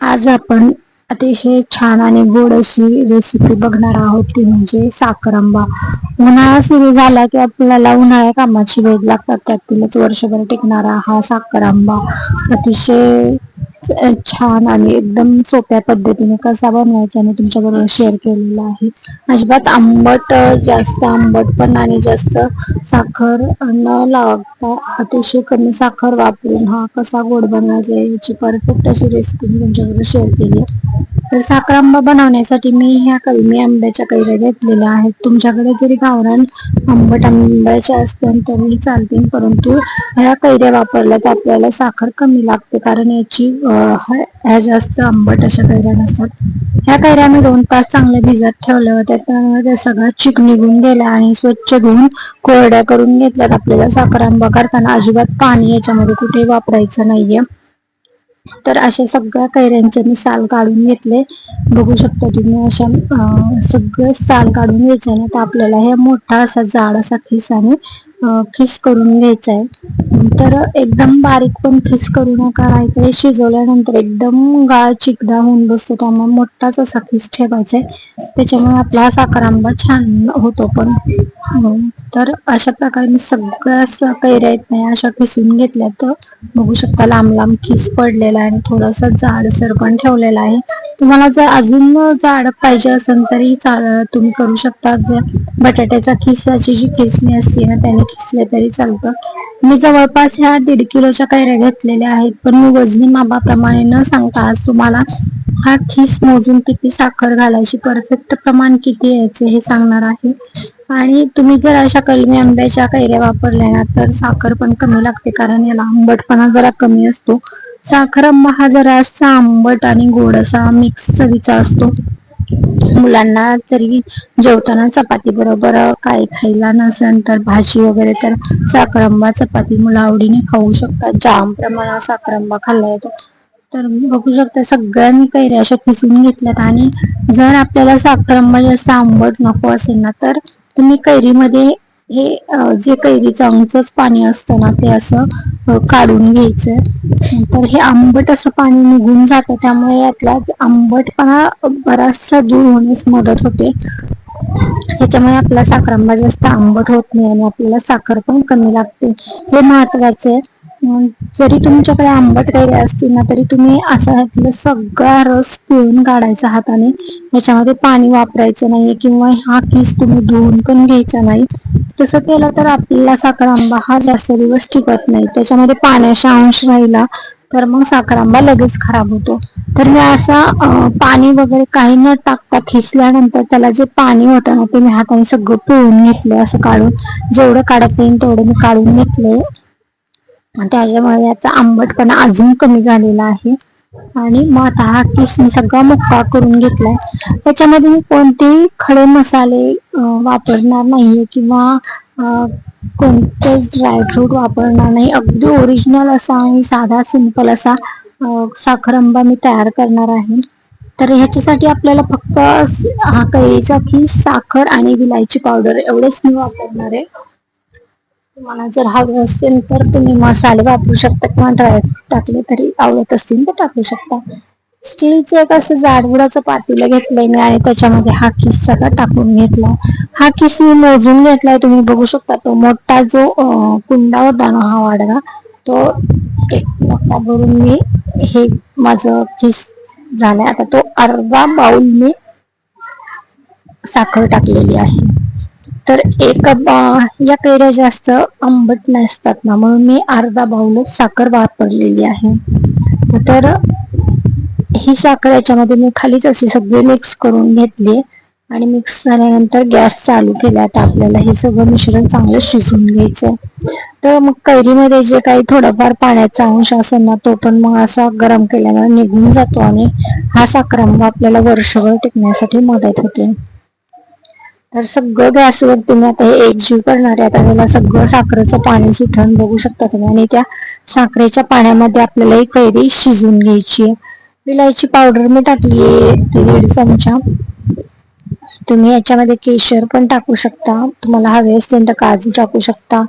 आज आपण अतिशय छान आणि गोड अशी रेसिपी बघणार आहोत. ती म्हणजे साखर आंबा उन्हाळा सुरू झाला की आपल्याला उन्हाळ्या कामाची वेग लागतात. त्यातीलच वर्षभर टिकणारा हा साखर आंबा अतिशय छान आणि एकदम सोप्या पद्धतीने कसा बनवायचा आणि तुमच्याबरोबर शेअर केलेला आहे. अजिबात आंबट जास्त आंबट पण आणि जास्त साखर न लावता अतिशय कमी साखर वापरून हा कसा गोड बनवायचा याची परफेक्ट अशी रेसिपी मी तुमच्याबरोबर शेअर केली. तर साखर आंबा बनवण्यासाठी मी ह्या कलमी आंब्याच्या कैऱ्या घेतलेल्या आहेत. तुमच्याकडे जरी गावरान आंबट आंब्याच्या असतील तरी चालतील परंतु ह्या कैऱ्या वापरल्या तर आपल्याला साखर कमी लागते कारण याची ह्या जास्त आंबट अशा कैऱ्या नसतात. ह्या कैऱ्या मी दोन तास चांगल्या भिजत ठेवल्या होत्या त्यामुळे त्या सगळा चिक निघून गेला आणि स्वच्छ धुवून कोरड्या करून घेतल्यात. आपल्याला साखर आंबा करताना अजिबात पाणी याच्यामध्ये कुठेही वापरायचं नाहीये. तर अशा सगळ्या कैऱ्यांचे मी साल काढून घेतले. बघू शकता तुम्ही अशा सगळं साल काढून घ्यायचं ना तर आपल्याला हे मोठा असा जाड असा खिस आणि खिस करून घ्यायचा आहे तर एकदम बारीक पण खिस करू नका राहायचं शिजवल्यानंतर एकदम गाळ चिकदा होऊन बसतो त्यामुळे मोठाच असा खिस ठेवायचा आहे त्याच्यामुळे आपला साखर आंबा छान होतो पण. हो, तर अशा प्रकारे मी सगळ्या कैऱ्या येत नाही अशा खिसून घेतल्या तर बघू शकता लांब लांब खिस पडलेला आहे आणि थोडासा जाडसर पण ठेवलेला आहे. तुम्हाला जर अजून जाड पाहिजे असेल तरी तुम्ही करू शकता. बटाट्याचा खिसाची जी खिसणी असते ना त्याने खिसले तरी चालतं. मी जवळपास ह्या दीड किलोच्या कैऱ्या घेतलेल्या आहेत पण मी वजनी मापाप्रमाणे न सांगता आज तुम्हाला हा खिस मोजून किती साखर घालायची परफेक्ट प्रमाण किती यायचे हे सांगणार आहे. आणि तुम्ही जर अशा कलमी आंब्याच्या कैऱ्या वापरल्या ना तर साखर पण कमी लागते कारण याला आंबटपणा जरा कमी असतो. साखर आंबा हा जरा असा आंबट आणि गोड असा मिक्स चवीचा असतो. मुलांना जरी जेवताना चपाती बरोबर काय खायला नसेल तर भाजी वगैरे तर साखरंबा चपाती मुलं आवडीने खाऊ शकतात. जाम प्रमाणात साखरंबा खाल्ला येतो तर बघू शकता सगळ्यांनी कैऱ्या अशा किसून घेतल्यात आणि जर आपल्याला साखरंबा जास्त आंबट नको असेल ना तर तुम्ही कैरीमध्ये हे जे कैरीचं अंगच पाणी असतं ना ते असं काढून घ्यायचं. तर हे आंबट असं पाणी निघून जातं त्यामुळे यातला आंबटपणा बराचसा दूर होण्यास मदत होते. त्याच्यामुळे आपला साखरांबा जास्त आंबट होत नाही आणि आपल्याला साखर पण कमी लागते. हे महत्वाचं आहे. जरी तुमच्याकडे आंबट कैऱ्या असतील ना तरी तुम्ही असा ह्यातला सगळा रस पिळून काढायचा हाताने. ह्याच्यामध्ये पाणी वापरायचं नाहीये किंवा हा किस तुम्ही धुवून पण घ्यायचा नाही. तसं केलं तर आपल्याला साखर आंबा हा जास्त दिवस टिकत नाही. त्याच्यामध्ये पाण्याचा अंश राहिला तर मग साखर आंबा लगेच खराब होतो. तर मी असा पाणी वगैरे काही न टाकता खिसल्यानंतर त्याला जे पाणी होतं ना ते मी हाताने सगळं पिळून घेतलं असं काढून. जेवढं काढत येईल तेवढं मी काढून घेतले त्याच्यामुळे याचा आंबटपणा अजून कमी झालेला आहे. आणि मग आता हा किसमी सगळा मुक्का करून घेतलाय. त्याच्यामध्ये मी कोणतेही खडे मसाले वापरणार नाहीये किंवा कोणतेच ड्रायफ्रूट वापरणार नाही. अगदी ओरिजिनल असा आणि साधा सिंपल असा साखरंबा मी तयार करणार आहे. तर ह्याच्यासाठी आपल्याला फक्त हा कैरीचा की साखर आणि विलायची पावडर एवढेच मी वापरणार आहे. तुम्हाला जर हवे असेल तर तुम्ही मसाले वापरू शकता किंवा ड्राय टाकले तरी आवडत असतील तर टाकू शकता. स्टीलचं एक असं जाडबुडाचं पातेलं घेतलंय मी आणि त्याच्यामध्ये हा किस सगळा टाकून घेतला. हा किस मी मोजून घेतलाय तुम्ही बघू शकता. तो मोठा जो कुंडा होता ना हा वाडगा तो एक मोठा भरून मी हे माझं किस झालाय. आता तो अर्धा बाउल मी साखर टाकलेली आहे. तर एक या कैऱ्या जास्त आंबट नसतात ना म्हणून मी अर्धा बाउल साखर वापरलेली आहे. तर ही साखर याच्यामध्ये मी खालीच अशी सगळी मिक्स करून घेतली आणि मिक्स झाल्यानंतर गॅस चालू केला. आता आपल्याला हे सगळं मिश्रण चांगलं शिजून घ्यायचं तर मग कैरीमध्ये जे काही थोडाफार पाण्याचा अंश असेल ना तो पण मग असा गरम केल्यामुळे निघून जातो आणि हा साखरांबा आपल्याला वर्षभर टिकण्यासाठी मदत होते. तर सगळं गॅसवर मी आता हे एकजीव करणार आहे आता त्याला सगळं साखरेचं पाणी सुटण बघू शकता तुम्ही. आणि त्या साखरेच्या पाण्यामध्ये आपल्याला एक कैरी शिजून घ्यायची आहे. विलायची पावडर मी टाकली आहे दीड चमचा. तुम्ही याच्यामध्ये केशर पण टाकू शकता. तुम्हाला हवे असेल तर काजू टाकू शकता.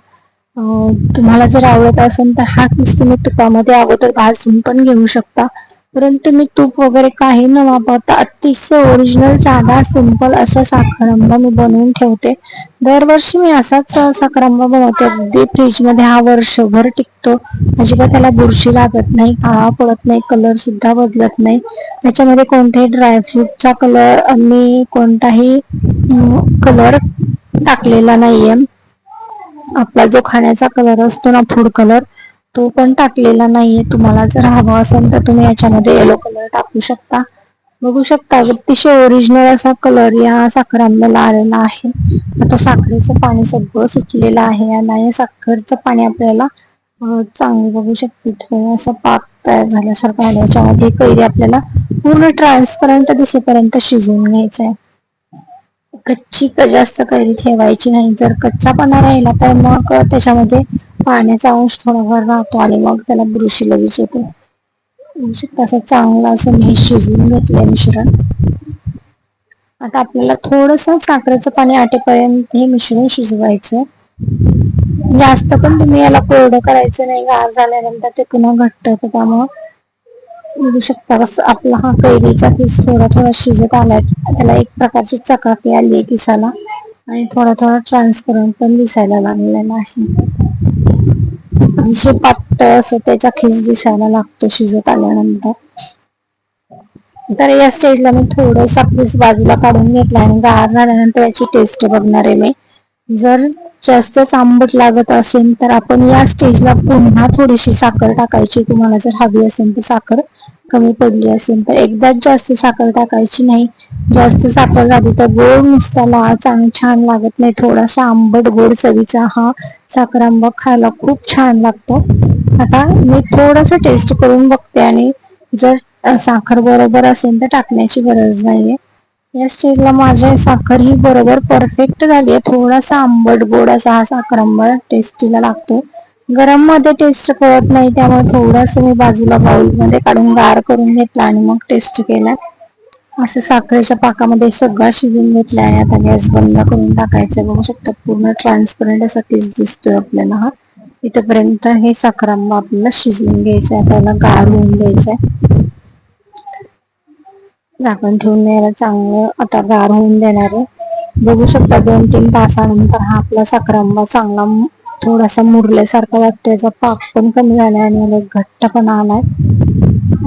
तुम्हाला जर आवडत असेल तर हा पीस तुम्ही तुपामध्ये अगोदर भाजून पण घेऊ शकता. परंतु मी तूप वगैरे काही न वापरता अतिशय ओरिजिनल साधा सिंपल असा साखरांबा मी बनवून ठेवते. दरवर्षी मी असाच साखरांबा बनवते. अगदी फ्रीजमध्ये हा वर्षभर टिकतो. अजिबात त्याला बुरशी लागत नाही काळा पडत नाही कलर सुद्धा बदलत नाही. त्याच्यामध्ये कोणत्याही ड्रायफ्रूटचा कलर मी कोणताही कलर टाकलेला नाहीये. आपला जो खाण्याचा कलर असतो ना फूड कलर तो पण टाकलेला नाहीये. तुम्हाला जर हवा असेल तर तुम्ही याच्यामध्ये येलो कलर टाकू शकता. बघू शकता अतिशय ओरिजिनल असा कलर या साखर आलेला आहे. आता साखरेचं पाणी सगळं सुटलेलं आहे आणि साखरचं पाणी आपल्याला चांगलं बघू शकते असं पाक तयार झाल्यासारखं आहे. याच्यामध्ये कैरी आपल्याला पूर्ण ट्रान्सपरंट दिसेपर्यंत शिजवून घ्यायचं आहे कच्ची जास्त कैरी ठेवायची नाही. जर कच्चा पाना राहिला तर मग त्याच्यामध्ये पाण्याचा अंश थोडाफार राहतो आणि मग त्याला बुरशी लगेच येते. म्हणजे असं चांगलं असं मी शिजवून घेतलंय मिश्रण. आता आपल्याला थोडस साखरेचं पाणी आटेपर्यंत हे मिश्रण शिजवायचं जास्त पण तुम्ही याला कोरडं करायचं नाही गार झाल्यानंतर ते पुन्हा घट्ट होतं त्यामुळं बघू शकता कसं आपला हा कैरीचा पीस थोडा थोडा शिजत आलाय. त्याला एक प्रकारची चकाकी आली आहे किसाला. आणि थोडा थोडा ट्रान्सपरंट पण दिसायला लागलेला आहे. अतिशय पातळ असं त्याचा खिस दिसायला लागतो शिजत आल्यानंतर. तर या स्टेजला मी थोडंसा पीस बाजूला काढून घेतला आणि गार झाल्यानंतर याची टेस्ट बघणार आहे मी. जर जास्तच आंबट लागत असेल तर आपण या स्टेजला पुन्हा थोडीशी साखर टाकायची. तुम्हाला जर हवी असेल तर साखर. कमी पडली असेल तर एकदाच जास्त साखर टाकायची नाही. जास्त साखर झाली तर गोड नुसता लाच आणि छान लागत नाही. थोडासा आंबट गोड चवीचा हा साखर आंबा खायला खूप छान लागतो. आता मी थोडासा टेस्ट करून बघते आणि जर साखर बरोबर असेल तर टाकण्याची गरज नाहीये. या स्टेजला माझ्या साखर ही बरोबर परफेक्ट झाली आहे. थोडासा आंबट गोड असा हा साखर आंबा टेस्टीला लागतो गरममध्ये टेस्ट कळत नाही त्यामुळे थोडस मी बाजूला बाउलमध्ये काढून गार करून घेतला आणि मग टेस्ट केला. असं साखरेच्या पाकामध्ये सगळा शिजून घेतला आहे आता गॅस बंद करून टाकायचं. बघू शकता पूर्ण ट्रान्सपरंट असा केस दिसतोय आपल्याला हा. इथपर्यंत हे साखरांबा आपल्याला शिजवून घ्यायचं आहे त्याला गार होऊन द्यायचंय. झाकण ठेवून द्यायला चांगलं आता गार होऊन देणार आहे. बघू शकता दोन तीन तासानंतर हा आपला साखरांबा चांगला थोडासा मुरल्यासारखा वाटतो याचा पाक पण कमी झालाय आणि घट्ट पण आलाय.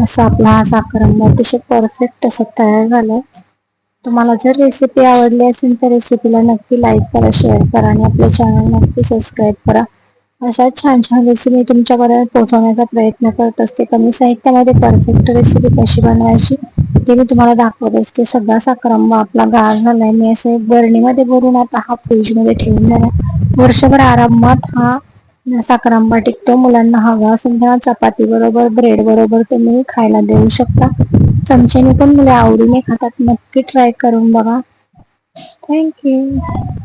असा आपला हा साखरांबा अतिशय परफेक्ट असं तयार झालाय. तुम्हाला जर रेसिपी आवडली असेल तर रेसिपीला नक्की लाईक करा शेअर करा आणि आपल्या चॅनल नक्की सबस्क्राईब करा. अशा छान छान रेसिपी तुमच्यापर्यंत पोहोचवण्याचा प्रयत्न करत असते. कमी साहित्यामध्ये परफेक्ट रेसिपी कशी बनवायची ते मी तुम्हाला दाखवत असते. सगळा साखरांबा आपला गाळ झालाय. मी असे बरणीमध्ये भरून आता हा फ्रीजमध्ये ठेवून देणार वर्षभर आरामात हा साखरांबा टिकतो. मुलांना हवा असेल तेव्हा चपाती बरोबर ब्रेड बरोबर तुम्ही खायला देऊ शकता. चमच्याने पण मुले आवडीने खातात. नक्की ट्राय करून बघा. थँक्यू